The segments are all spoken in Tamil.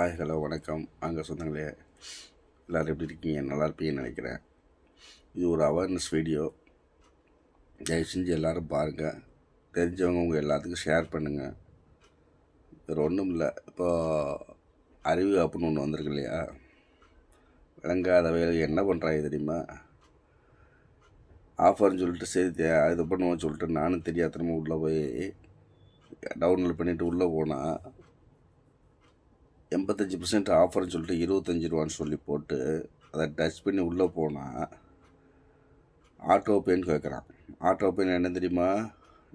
ஆய் ஹலோ வணக்கம். அங்கே சொந்தங்களே. எல்லோரும் எப்படி இருக்கீங்க? நல்லா இருப்பீங்கன்னு நினைக்கிறேன். இது ஒரு அவேர்னஸ் வீடியோ தயவு செஞ்சு எல்லோரும் பாருங்கள் தெரிஞ்சவங்க உங்கள் எல்லாத்துக்கும் ஷேர் பண்ணுங்கள் வேறு ஒன்றும் இல்லை. இப்போ அறிவு அப்படின்னு ஒன்று வந்திருக்கு இல்லையா? விளங்காத வேலை என்ன பண்ணுறாங்க தெரியுமா? ஆஃபர்னு சொல்லிட்டு சரி இது பண்ணுவோம் சொல்லிட்டு நானும் தெரியாதனமாக உள்ளே போய் டவுன்லோட் பண்ணிவிட்டு உள்ளே போனால் எண்பத்தஞ்சு பர்சன்ட் ஆஃபர்னு சொல்லிட்டு இருபத்தஞ்சி ரூபான்னு சொல்லி போட்டு அதை டச் பண்ணி உள்ளே போனால் ஆட்டோ பேன்னு கேட்குறான் ஆட்டோ பேன் என்ன தெரியுமா?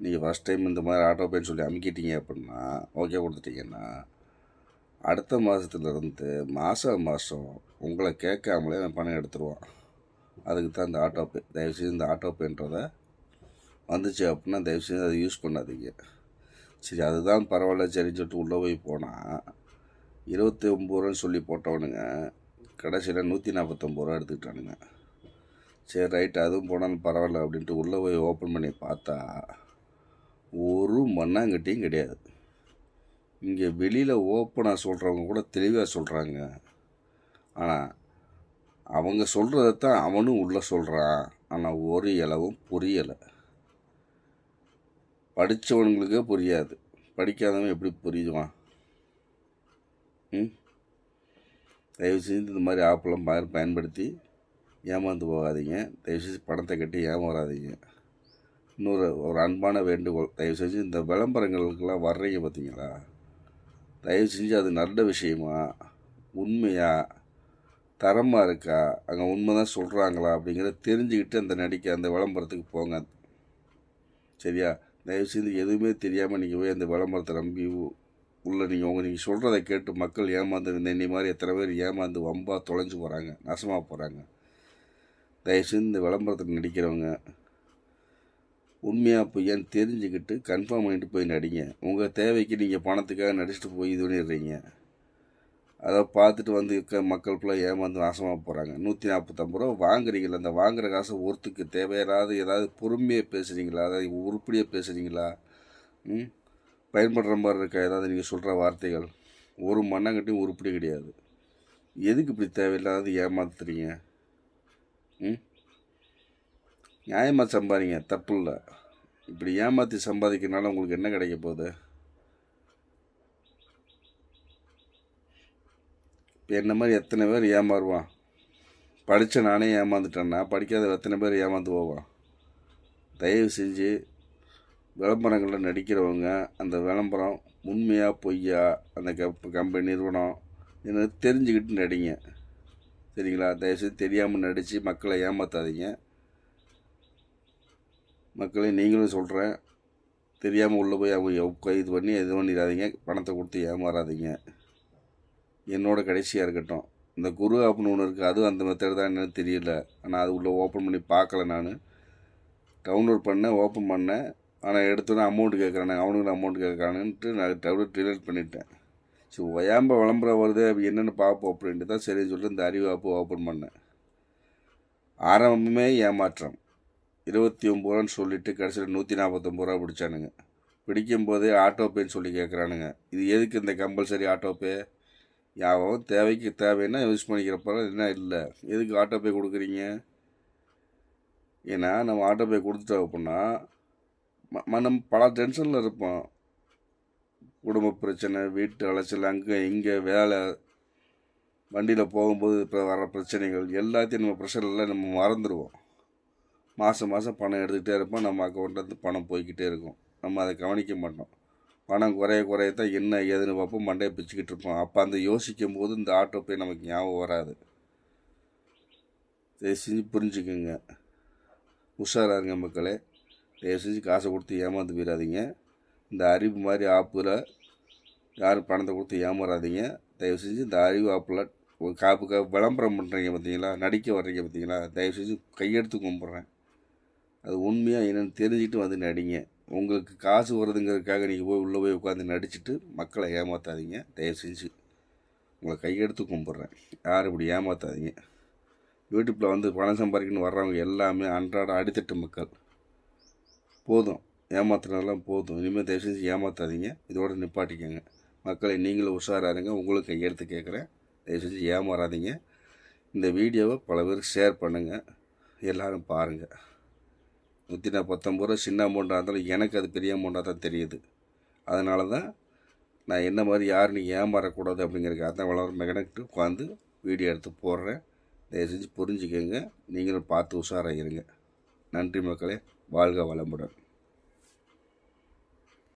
நீங்கள் ஃபஸ்ட் டைம் இந்த மாதிரி ஆட்டோ பேன் சொல்லி அமுக்கிட்டீங்க அப்படின்னா ஓகே கொடுத்துட்டீங்கன்னா அடுத்த மாதத்துலேருந்து மாதம் மாதம் உங்களை கேட்காமலே அவன் பணம் எடுத்துருவான். அதுக்கு தான் இந்த ஆட்டோ பே தயவுசெய்து இந்த ஆட்டோ பேன்றதை வந்துச்சு அப்படின்னா தயவுசெய்து அதை யூஸ் பண்ணாதீங்க. சரி அதுதான் பரவாயில்ல சரின்னு சொல்லிட்டு உள்ளே போய் போனால் இருபத்தி ஒம்பது ரூபான்னு சொல்லி போட்டவனுங்க கடைசியில் நூற்றி நாற்பத்தொம்பது ரூபா எடுத்துக்கிட்டானுங்க. சரி ரைட்டு அதுவும் போனாலும் பரவாயில்ல அப்படின்ட்டு உள்ளே போய் ஓப்பன் பண்ணி பார்த்தா ஒரு மண்ணாங்கட்டியும் கிடையாது. இங்கே வெளியில் ஓப்பனாக சொல்கிறவங்க கூட தெளிவாக சொல்கிறாங்க ஆனால் அவங்க சொல்கிறதான் அவனும் உள்ளே சொல்கிறான் ஆனால் ஒரு இலவும் புரியலை. படித்தவனுங்களுக்கே புரியாது. படிக்காதவன் எப்படி புரியுவான் தயவு செஞ்சு இந்த மாதிரி ஆப்பெல்லாம் பயன் பயன்படுத்தி ஏமாந்து போகாதீங்க. தயவு செஞ்சு பணத்தை கட்டி ஏமாறாதீங்க. இன்னொரு ஒரு அன்பான வேண்டுகோள். தயவு செஞ்சு இந்த விளம்பரங்களுக்கெல்லாம் வர்றீங்க பார்த்தீங்களா தயவு செஞ்சு அது நல்ல விஷயமா? உண்மையாக தரமாக இருக்கா? அங்கே உண்மை தான் சொல்கிறாங்களா அப்படிங்கிறத தெரிஞ்சுக்கிட்டு அந்த நடிக்க அந்த விளம்பரத்துக்கு போங்க. சரியா? தயவு செஞ்சு எதுவுமே தெரியாமல் நீங்கள் போய் அந்த விளம்பரத்தை நம்பி உள்ளே நீங்கள் உங்கள் நீங்கள் சொல்கிறத கேட்டு மக்கள் ஏமாந்து இன்னி மாதிரி எத்தனை பேர் ஏமாந்து வம்பாக தொலைஞ்சு போகிறாங்க நாசமாக போகிறாங்க தயவுசெய்து இந்த விளம்பரத்தில் நடிக்கிறவங்க உண்மையாக பொய்யான்னு தெரிஞ்சுக்கிட்டு கன்ஃபார்ம் பண்ணிட்டு போய் நடிங்க. உங்கள் தேவைக்கு நீங்கள் பணத்துக்காக நடிச்சுட்டு போய் இது பண்ணிடுறீங்க. அதை பார்த்துட்டு வந்து இருக்க மக்கள் ஃபுல்லாக ஏமாந்து நாசமாக போகிறாங்க நூற்றி நாற்பத்தம்பது ரூபா வாங்குறீங்களா அந்த வாங்குகிற காசு ஒருத்துக்கு தேவையில்லாத ஏதாவது பொறுமையாக பேசுகிறீங்களா அதாவது உருப்படியாக பேசுகிறீங்களா ம்? பயன்படுற மாதிரி இருக்கா? ஏதாவது நீங்கள் சொல்கிற வார்த்தைகள். ஒரு மண்ணங்கட்டியும் உருப்படி கிடையாது. எதுக்கு இப்படி தேவையில்லாத ஏமாத்துறீங்க? ம்? நியாயமாக சம்பாதிங்க. தப்பு இல்லை. இப்படி ஏமாற்றி சம்பாதிக்கிறனால உங்களுக்கு என்ன கிடைக்க போகுது? இப்போ என்ன மாதிரி எத்தனை பேர் ஏமாறுவான்? படித்த நானே ஏமாந்துட்டேன்னா படிக்காத எத்தனை பேர் ஏமாந்து போவான்? தயவு செஞ்சு விளம்பரங்களில் நடிக்கிறவங்க அந்த விளம்பரம் உண்மையாக பொய்யா அந்த கப் கம்பெனி நிறுவனம் என்ன தெரிஞ்சுக்கிட்டு நடிங்க. சரிங்களா? தயவுசெய்து தெரியாமல் நடித்து மக்களை ஏமாற்றாதீங்க மக்களை நீங்களும் சொல்கிறேன் தெரியாமல் உள்ளே போய் அவங்க இது பண்ணி இது பண்ணிடாதீங்க. பணத்தை கொடுத்து ஏமாறாதீங்க. என்னோட கடைசியாக இருக்கட்டும். இந்த குரு ஆப்னு ஒன்று இருக்குது அதுவும் அந்த மெத்தட் தான் என்னென்னு தெரியல. ஆனால் அது உள்ளே ஓப்பன் பண்ணி பார்க்கல நான். டவுன்லோட் பண்ணேன் ஓப்பன் பண்ணேன். ஆனால் எடுத்தோன்னே அமௌண்ட் கேட்குறானு அவனுக்கு அமௌண்ட் கேட்குறானுன்ட்டு நான் டவுட் டிலேட் பண்ணிட்டேன். ஸோ ஒயாம்ப விளம்பரம் வருது அப்படி என்னென்னு பார்ப்போம் அப்படின்ட்டு தான் சரின்னு சொல்லிட்டு இந்த அறிவு ஆப்பு ஓப்பன் பண்ணேன். ஆரம்பமே ஏமாற்றம். இருபத்தி ஒம்பது ரூபான்னு சொல்லிவிட்டு கடைசியில் நூற்றி நாற்பத்தொம்பது ரூபா பிடிச்சானுங்க. பிடிக்கும் போதே ஆட்டோபேன்னு சொல்லி கேட்குறானுங்க இது எதுக்கு இந்த கம்பல்சரி ஆட்டோபே யாவும் தேவைக்கு தேவைன்னா யூஸ் பண்ணிக்கிறப்ப என்ன இல்லை. எதுக்கு ஆட்டோபே கொடுக்குறீங்க? ஏன்னா நம்ம ஆட்டோபே கொடுத்துட்டோம் அப்படின்னா மனம் பல டென்ஷனில் இருப்போம். குடும்ப பிரச்சனை வீட்டு அலைச்சல் அங்கே இங்கே வேலை வண்டியில் போகும்போது இப்போ வர பிரச்சனைகள் எல்லாத்தையும் நம்ம ப்ரெஷரில் நம்ம மறந்துடுவோம். மாதம் மாதம் பணம் எடுத்துக்கிட்டே இருப்போம். நம்ம அக்கௌண்ட்லேருந்து பணம் போய்கிட்டே இருக்கும். நம்ம அதை கவனிக்க மாட்டோம். பணம் குறைய குறைய தான் என்ன ஏதுன்னு பார்ப்போம். மண்டையை பிச்சுக்கிட்டு இருப்போம். அப்போ அந்த யோசிக்கும் போது இந்த ஆட்டோ பே நமக்கு ஞாபகம் வராது. தயவு செஞ்சு புரிஞ்சுக்குங்க. உஷாராக இருங்க மக்களே. தயவு செஞ்சு காசை கொடுத்து ஏமாந்து போயிடாதீங்க. இந்த அறிவு மாதிரி ஆப்பில் யாரும் பணத்தை கொடுத்து ஏமாறாதீங்க. தயவு செஞ்சு இந்த அறிவு ஆப்பில் ஒரு காப்புக்காக விளம்பரம் பண்ணுறீங்க பார்த்தீங்களா? நடிக்க வர்றீங்க பார்த்தீங்களா? தயவு செஞ்சு கையெடுத்து கும்பிட்றேன். அது உண்மையாக என்னென்னு தெரிஞ்சுக்கிட்டு வந்து நடிங்க. உங்களுக்கு காசு வருதுங்கிறதுக்காக நீங்கள் போய் உள்ளே போய் உட்காந்து நடிச்சுட்டு மக்களை ஏமாற்றாதீங்க தயவு செஞ்சு உங்களை கையெடுத்து கும்பிட்றேன். யாரும் இப்படி ஏமாற்றாதீங்க யூடியூப்பில் வந்து பணம் சம்பாதிக்கணும்னு வர்றவங்க எல்லாமே அன்றாட அடித்தட்டு மக்கள். போதும். ஏமாத்துறதெல்லாம் போதும். இனிமேல் தயவு செஞ்சு ஏமாற்றாதீங்க இதோட நிப்பாட்டிக்கோங்க. மக்களை நீங்களும் உஷாராருங்க உங்களுக்கு கையெழுத்து கேட்குறேன். தயவு செஞ்சு ஏமாறாதீங்க. இந்த வீடியோவை பல பேருக்கு ஷேர் பண்ணுங்கள் எல்லோரும் பாருங்கள் நூற்றி நாற்பத்தொம்பது ரூபா சின்ன அமௌண்ட்டாக இருந்தாலும் எனக்கு அது பெரிய அமௌண்ட்டாக தான் தெரியுது. அதனால தான் நான் என்ன மாதிரி யாரும் நீ ஏமாறக்கூடாது அப்படிங்கிறதுக்காக தான் வளரும் மெகனெக்ட்டு உட்காந்து வீடியோ எடுத்து போடுறேன். தயவு செஞ்சு புரிஞ்சுக்கோங்க. நீங்களும் பார்த்து உஷாராக இருங்க. நன்றி மக்களே. வாழ்க வளமுடன்.